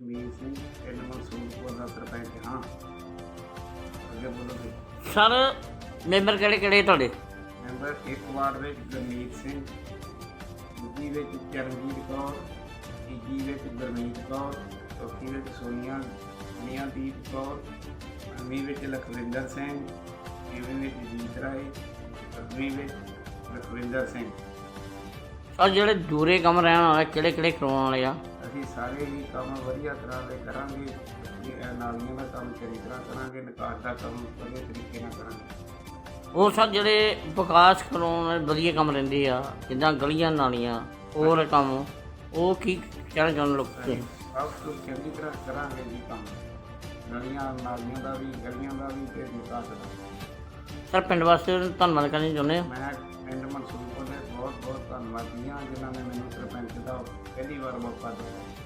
ਮੀਰ ਸਿੰਘ ਪਿੰਡ ਮਨਸੂਰਪੁਰ ਦਾ ਸਰਪੰਚ ਹਾਂ। ਅੱਗੇ ਬੋਲੋ ਜੀ। ਸਰ ਮੈਂਬਰ ਕਿਹੜੇ ਕਿਹੜੇ ਤੁਹਾਡੇ? ਮੈਂਬਰ ਇੱਕ ਵਾਰਡ ਵਿੱਚ ਗੁਰਮੀਤ ਸਿੰਘ ਦੂਜੀ ਵਿੱਚ ਚਰਨਜੀਤ ਕੌਰ ਤੀਜੀ ਵਿੱਚ ਗੁਰਮੀਤ ਕੌਰ ਚੌਥੀ ਵਿੱਚ ਸੋਨੀਆ ਮੀਆਂਦੀਪ ਕੌਰ ਪੰਜਵੀਂ ਵਿੱਚ ਲਖਵਿੰਦਰ ਸਿੰਘ ਛੇਵੀਂ ਵਿੱਚ ਜੀਤ ਰਾਏ ਸੱਤਵੀਂ ਵਿੱਚ ਲਖਵਿੰਦਰ ਸਿੰਘ। ਸਰ ਜਿਹੜੇ ਦੂਰੇ ਕੰਮ ਰਹਿਣ ਵਾਲੇ ਕਿਹੜੇ ਕਿਹੜੇ ਕਰਵਾਉਣ ਵਾਲੇ ਆ? ਅਸੀਂ ਸਾਰੇ ਹੀ ਕੰਮ ਵਧੀਆ ਤਰ੍ਹਾਂ ਦੇ ਕਰਾਂਗੇ ਇਹ ਨਾਲੀਆਂ ਦਾ ਕੰਮ ਚੰਗੀ ਤਰ੍ਹਾਂ ਕਰਾਂਗੇ ਨਿਕਾਸ ਦਾ ਕੰਮ ਵਧੀਆ ਤਰੀਕੇ ਨਾਲ ਕਰਾਂਗੇ। ਉਹ ਸਰ ਜਿਹੜੇ ਵਿਕਾਸ ਕਰਾਉਣ ਵਾਲੇ ਵਧੀਆ ਕੰਮ ਰਹਿੰਦੇ ਆ ਜਿੱਦਾਂ ਗਲੀਆਂ ਨਾਲੀਆਂ ਹੋਰ ਕੰਮ ਉਹ ਕੀ ਕਹਿਣਾ ਚਾਹੁੰਦੇ ਲੋਕ ਤੇ? ਸਭ ਕੁਝ ਚੰਗੀ ਤਰ੍ਹਾਂ ਕਰਾਂਗੇ ਜੀ ਕੰਮ। ਗਲੀਆਂ ਨਾਲੀਆਂ ਦਾ ਵੀ ਗਲੀਆਂ ਦਾ ਵੀ ਤੇ ਨਿਕਾਸ ਦਾ। ਸਰ ਪਿੰਡ ਵਾਸਤੇ ਧੰਨਵਾਦ ਕਰਨਾ ਚਾਹੁੰਦੇ ਆ ਮੈਂ ਪਿੰਡ ਮਨਸੂਰਪੁਰ ਦੇ ਬਹੁਤ ਬਹੁਤ ਧੰਨਵਾਦੀ ਹਾਂ ਜਿਨ੍ਹਾਂ ਨੇ ਮੈਨੂੰ ਸਰਪੰਚ ਦਾ வெள்ளி வாரமாக பார்த்துக்கிறேன்